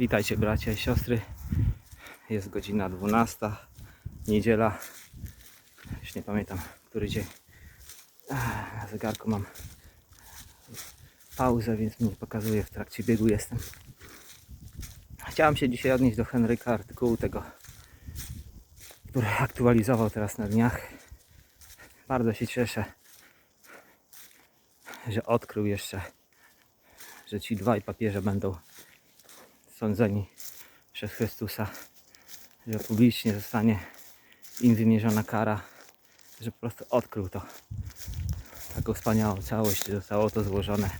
Witajcie bracia i siostry. Jest godzina 12. Niedziela. Już nie pamiętam, który dzień. Na zegarku mam pauzę, więc mi pokazuje. W trakcie biegu jestem. Chciałem się dzisiaj odnieść do Henryka artykułu tego, który aktualizował teraz na dniach. Bardzo się cieszę, że odkrył jeszcze, że ci dwaj papieże będą sądzeni przez Chrystusa, że publicznie zostanie im wymierzona kara, że po prostu odkrył to. Taką wspaniałą całość, zostało to złożone.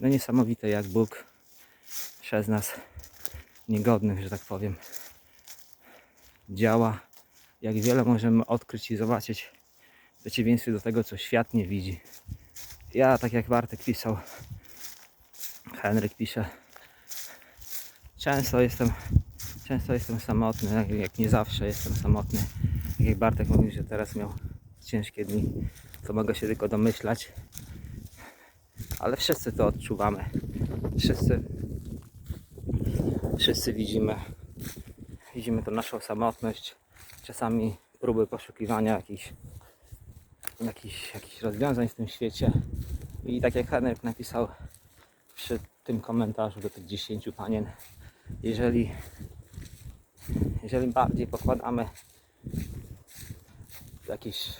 No niesamowite jak Bóg przez nas niegodnych, że tak powiem, działa. Jak wiele możemy odkryć i zobaczyć w przeciwieństwie do tego, co świat nie widzi. Ja, tak jak Bartek pisał, Henryk pisze, często jestem, często jestem samotny, jak, nie zawsze jestem samotny. Tak jak Bartek mówił, że teraz miał ciężkie dni, to mogę się tylko domyślać. Ale wszyscy to odczuwamy. Wszyscy, wszyscy widzimy, widzimy to naszą samotność. Czasami próby poszukiwania jakichś, jakichś, jakichś rozwiązań w tym świecie. I tak jak Henryk napisał przy tym komentarzu do tych 10 panien, jeżeli, jeżeli bardziej pokładamy jakieś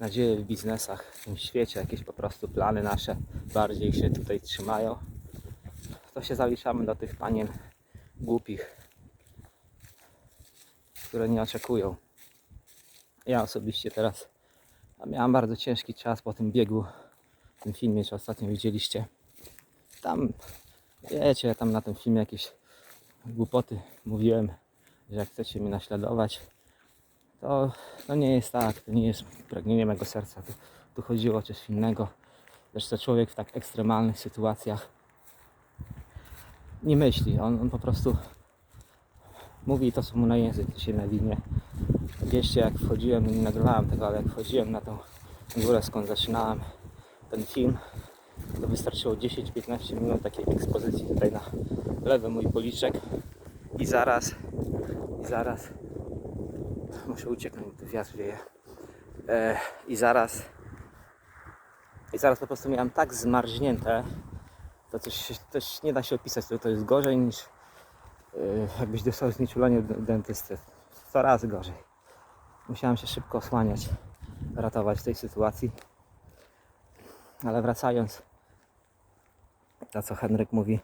nadzieje w biznesach, w tym świecie, jakieś po prostu plany nasze bardziej się tutaj trzymają, to się zaliczamy do tych panien głupich, które nie oczekują. Ja osobiście teraz miałem bardzo ciężki czas po tym biegu, w tym filmie, co ostatnio widzieliście. Tam, wiecie, tam na tym filmie jakieś głupoty mówiłem, że jak chcecie mnie naśladować, to, to nie jest tak, to nie jest pragnienie mego serca. Tu, tu chodziło o coś innego. Zresztą człowiek w tak ekstremalnych sytuacjach nie myśli. On, on po prostu mówi to, co mu na język się nawinie. Wieście, jak wchodziłem, nie nagrywałem tego, ale jak wchodziłem na tą górę, skąd zaczynałem ten film, to wystarczyło 10-15 minut takiej ekspozycji tutaj na lewy mój policzek. I zaraz, i zaraz muszę ucieknąć, tu wiatr wieje. E, i zaraz i zaraz po prostu miałem tak zmarznięte to coś też nie da się opisać, to, to jest gorzej niż e, jakbyś dostał znieczulenie dentysty. 100 razy gorzej. Musiałem się szybko osłaniać ratować w tej sytuacji. Ale wracając to co Henryk mówi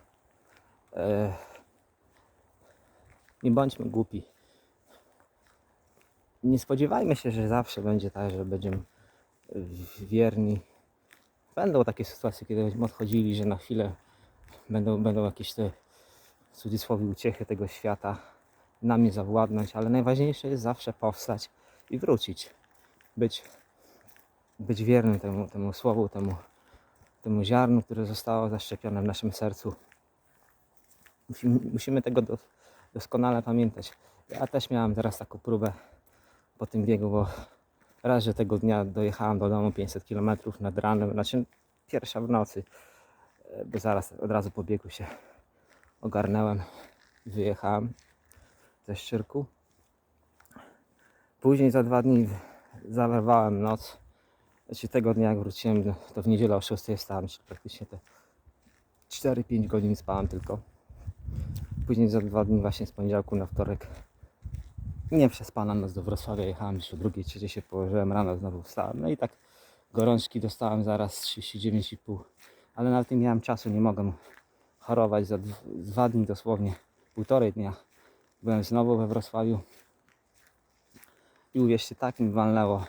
e, nie bądźmy głupi nie spodziewajmy się, że zawsze będzie tak, że będziemy wierni. Będą takie sytuacje, kiedy będziemy odchodzili, że na chwilę będą, będą jakieś te w cudzysłowie uciechy tego świata nami zawładnąć, ale najważniejsze jest zawsze powstać i wrócić. Być, być wiernym temu, temu słowu, temu, temu ziarnu, które zostało zaszczepione w naszym sercu. Musimy, musimy tego do, doskonale pamiętać. Ja też miałem teraz taką próbę po tym biegu, bo raz, że tego dnia dojechałem do domu 500 km nad ranem, znaczy pierwsza w nocy, bo zaraz od razu po biegu się ogarnąłem, wyjechałem ze Szczyrku. Później za dwa dni zawerwałem noc. Znaczy tego dnia jak wróciłem, to w niedzielę o 6 wstałem, czyli praktycznie te 4-5 godzin spałem tylko. Później za dwa dni właśnie z poniedziałku na wtorek nie przespana noc do Wrocławia, jechałem jeszcze o drugiej, trzeciej się położyłem, rano znowu wstałem. No i tak gorączki dostałem zaraz 39,5. Ale nawet nie miałem czasu, nie mogłem chorować za dw- dwa dni dosłownie, półtorej dnia. Byłem znowu we Wrocławiu i uwierzcie, tak mi walnęło.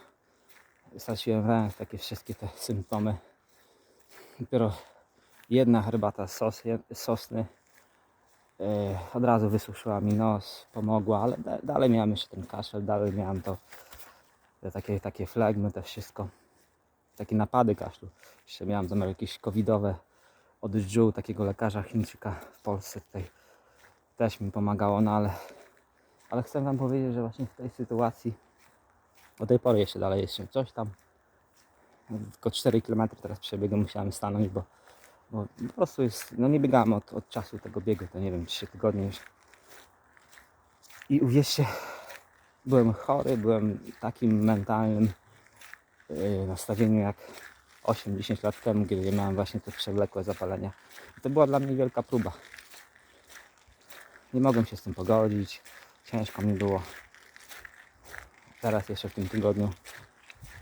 Straciłem węch, takie wszystkie te symptomy. Dopiero jedna herbata sos, sosny E, od razu wysuszyła mi nos, pomogła, ale da, dalej miałem jeszcze ten kaszel, dalej miałem to te takie, takie flegmy, to wszystko, takie napady kaszlu. Jeszcze miałem zamiar jakieś covidowe od Żu, takiego lekarza Chińczyka w Polsce tutaj też mi pomagało, no ale, ale chcę Wam powiedzieć, że właśnie w tej sytuacji do tej pory jeszcze dalej jest się coś tam. Tylko 4 km teraz przebiegłem, musiałem stanąć, bo Bo po prostu jest, no nie biegałem od, od czasu tego biegu, to nie wiem, 3 tygodnie już. I uwierzcie, byłem chory, byłem takim mentalnym yy, nastawieniu jak 8-10 lat temu, kiedy miałem właśnie te przewlekłe zapalenia. I to była dla mnie wielka próba. Nie mogłem się z tym pogodzić, ciężko mi było. Teraz jeszcze w tym tygodniu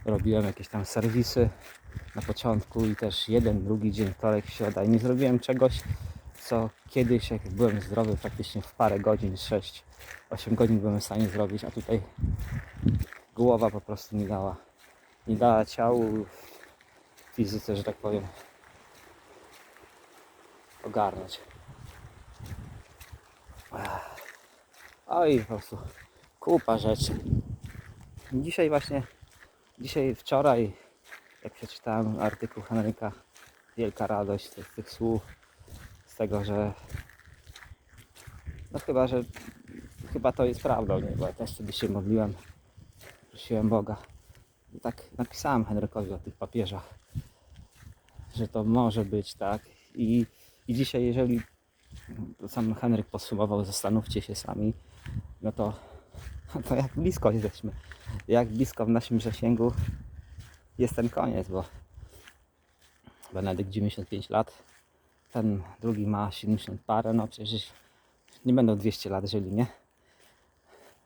robiłem jakieś tam serwisy na początku i też jeden, drugi dzień, wtorek, środa i nie zrobiłem czegoś, co kiedyś jak byłem zdrowy praktycznie w parę godzin, 6, 8 godzin byłem w stanie zrobić, a tutaj głowa po prostu nie dała, nie dała ciału, fizyce, że tak powiem, ogarnąć. Oj, po prostu kupa rzeczy. Dzisiaj właśnie, dzisiaj, wczoraj, jak przeczytałem artykuł Henryka, wielka radość z tych, słów, z tego, że no chyba, że chyba to jest prawdą, nie? bo ja też wtedy się modliłem, prosiłem Boga. I tak napisałem Henrykowi o tych papieżach, że to może być tak. I, i dzisiaj, jeżeli sam Henryk podsumował, zastanówcie się sami, no to, to jak blisko jesteśmy, jak blisko w naszym zasięgu jest ten koniec, bo Benedykt 95 lat, ten drugi ma 70 parę, no przecież nie będą 200 lat żyli, nie?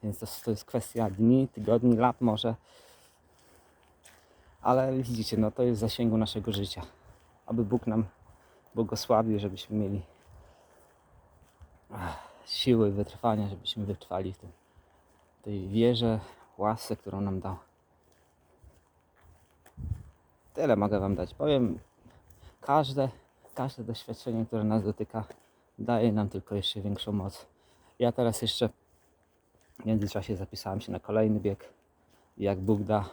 Więc to, to jest kwestia dni, tygodni, lat może. Ale widzicie, no to jest w zasięgu naszego życia. Aby Bóg nam błogosławił, żebyśmy mieli siły wytrwania, żebyśmy wytrwali w tym, tej wierze, łasce, którą nam dał. Tyle mogę Wam dać. Powiem, każde, każde doświadczenie, które nas dotyka, daje nam tylko jeszcze większą moc. Ja teraz jeszcze w międzyczasie zapisałem się na kolejny bieg. Jak Bóg da,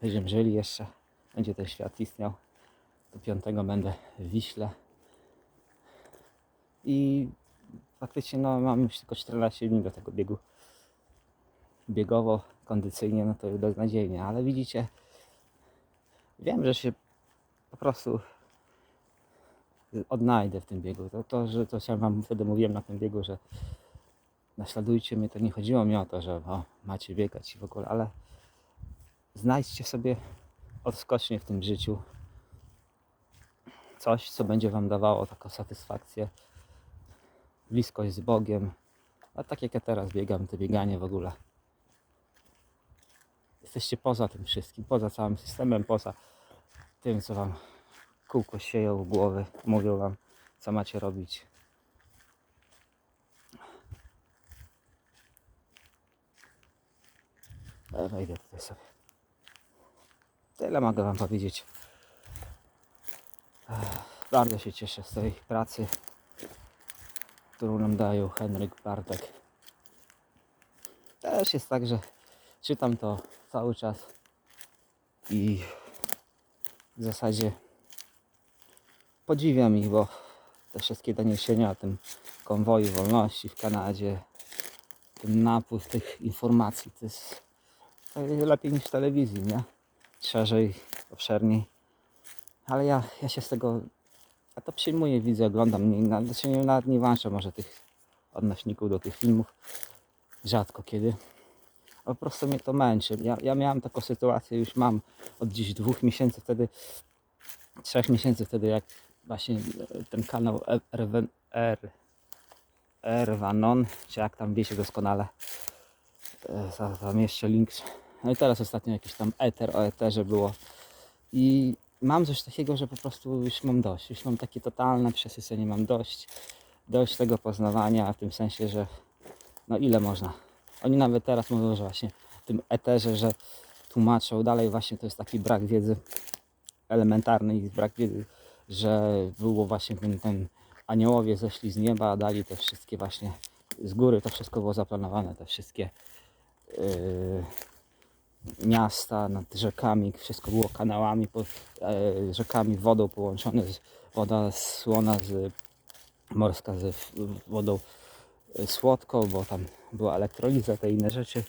będziemy żyli jeszcze, będzie ten świat istniał. Do piątego będę w Wiśle. I faktycznie no, mam już tylko 14 dni do tego biegu. Biegowo, kondycyjnie, no to jest beznadziejnie, ale widzicie, wiem, że się po prostu odnajdę w tym biegu. To, to że to ja wam wtedy mówiłem na tym biegu, że naśladujcie mnie, to nie chodziło mi o to, że o, macie biegać i w ogóle, ale znajdźcie sobie odskocznie w tym życiu coś, co będzie wam dawało taką satysfakcję, bliskość z Bogiem, a tak jak ja teraz biegam, to bieganie w ogóle. Jesteście poza tym wszystkim, poza całym systemem, poza tym, co wam kółko sieją w głowy, mówią wam, co macie robić. Wejdę tutaj sobie. Tyle mogę wam powiedzieć. Bardzo się cieszę z tej pracy, którą nam dają Henryk Bartek. Też jest tak, że czytam to cały czas i w zasadzie podziwiam ich, bo te wszystkie doniesienia o tym konwoju wolności w Kanadzie, ten napływ tych informacji, to jest, to jest lepiej niż w telewizji, nie? Szerzej, obszerniej. Ale ja, ja się z tego, ja to przyjmuję, widzę, oglądam, nie, na- znaczy nawet nie może tych odnośników do tych filmów, rzadko kiedy. Po prostu mnie to męczy. Ja, ja miałem taką sytuację, już mam od dziś dwóch miesięcy wtedy, trzech miesięcy wtedy, jak właśnie e, ten kanał E- R, Erwanon, czy jak tam wiecie doskonale, e, tam jeszcze link. No i teraz ostatnio jakiś tam Ether o Etherze było. I mam coś takiego, że po prostu już mam dość. Już mam takie totalne przesycenie, mam dość. Dość tego poznawania, w tym sensie, że no ile można. Oni nawet teraz mówią, że właśnie w tym eterze, że tłumaczą dalej właśnie to jest taki brak wiedzy elementarny i brak wiedzy, że było właśnie ten, ten aniołowie zeszli z nieba, dali te wszystkie właśnie z góry, to wszystko było zaplanowane, te wszystkie yy, miasta nad rzekami, wszystko było kanałami, po, e, rzekami, wodą połączone, z, woda słona z morska z wodą e, słodką, bo tam była elektroliza, te inne rzeczy.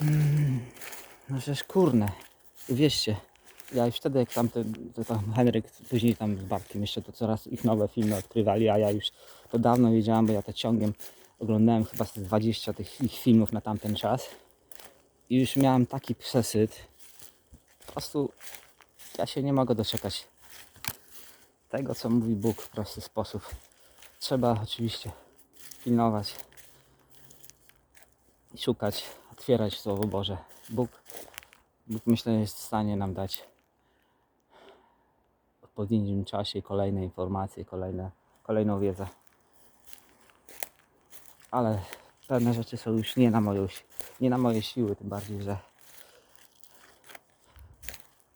Mm, No przecież kurne, wierzcie, Ja już wtedy, jak tam, to tam Henryk, później tam z Bartkiem jeszcze to coraz ich nowe filmy odkrywali, a ja już to dawno wiedziałam, bo ja to ciągiem oglądałem chyba z 20 tych ich filmów na tamten czas. I już miałem taki przesyt. Po prostu ja się nie mogę doczekać tego, co mówi Bóg w prosty sposób. Trzeba oczywiście pilnować i szukać, otwierać Słowo Boże. Bóg, Bóg myślę jest w stanie nam dać w odpowiednim czasie kolejne informacje, kolejne, kolejną wiedzę. Ale pewne rzeczy są już nie na moją, nie na moje siły, tym bardziej, że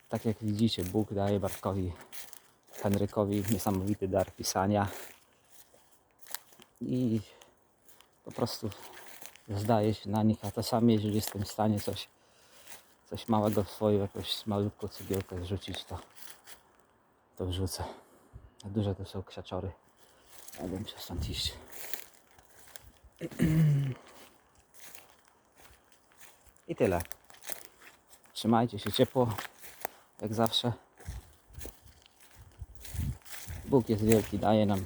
tak jak widzicie, Bóg daje Bartkowi, Henrykowi niesamowity dar pisania i po prostu zdaje się na nich, a czasami jeżeli jestem w stanie coś, coś małego w swoją jakąś malutką cegiełkę wrzucić, to, to wrzucę. A duże to są krzaczory. Ja bym się stąd iść. I tyle. Trzymajcie się ciepło, jak zawsze. Bóg jest wielki, daje nam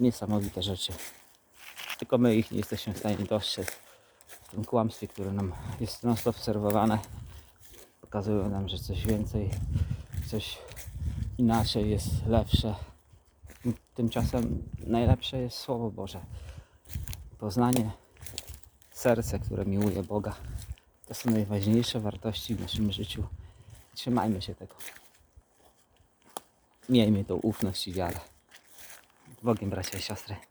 niesamowite rzeczy. Tylko my ich nie jesteśmy w stanie dostrzec. W tym kłamstwie, które nam jest non stop serwowane, pokazują nam, że coś więcej, coś inaczej jest lepsze. Tymczasem najlepsze jest Słowo Boże. Poznanie, serce, które miłuje Boga. To są najważniejsze wartości w naszym życiu. Trzymajmy się tego. Miejmy tą ufność i wiarę. Bogiem, bracia i siostry.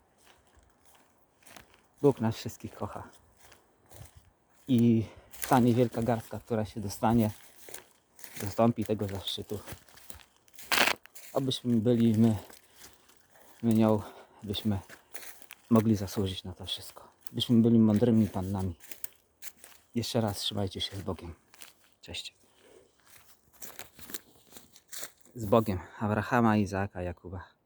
Bóg nas wszystkich kocha. I stanie wielka garstka, która się dostanie, dostąpi tego zaszczytu. Obyśmy byli my, my nią, byśmy mogli zasłużyć na to wszystko. Byśmy byli mądrymi pannami. Jeszcze raz trzymajcie się z Bogiem. Cześć. Z Bogiem Abrahama, Izaaka, Jakuba.